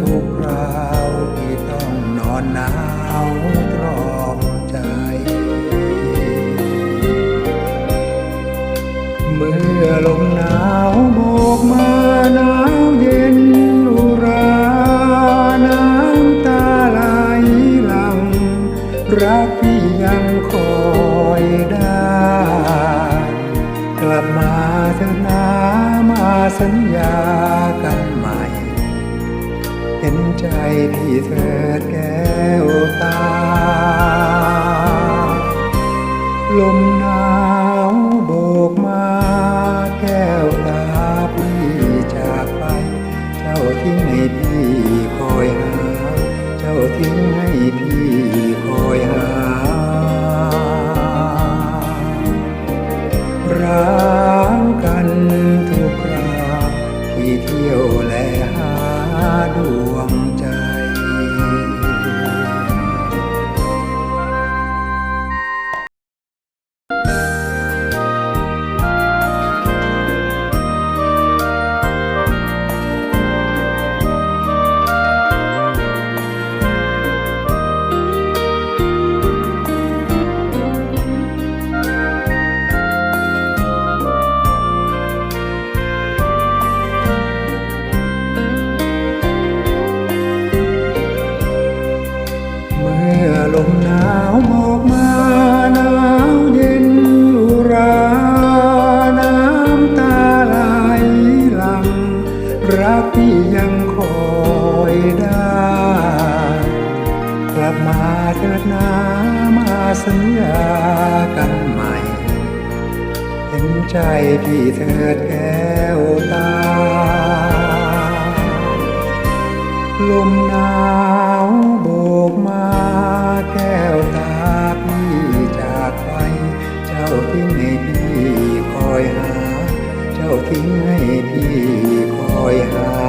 ทุกคราวที่ต้องนอนหนาวตรอมใจ เมื่อลมหนาวโบกมาหนาวเย็นอุราน้ำตาไหลหลัง รักพี่ยังคอยได้ กลับมาเถอะนามาสัญญา พี่เถิดแก้วตา ลมหนาวโบกมาแก้วตาพี่จากไป เจ้าทิ้งให้พี่ ได้ กลับมาเถิดนามาสัญญากันใหม่ เห็นใจพี่เถิดแก้วตา ลมหนาวโบกมาแก้วตาพี่จากไป เจ้าทิ้งให้พี่คอยหา เจ้าทิ้งให้พี่คอยหา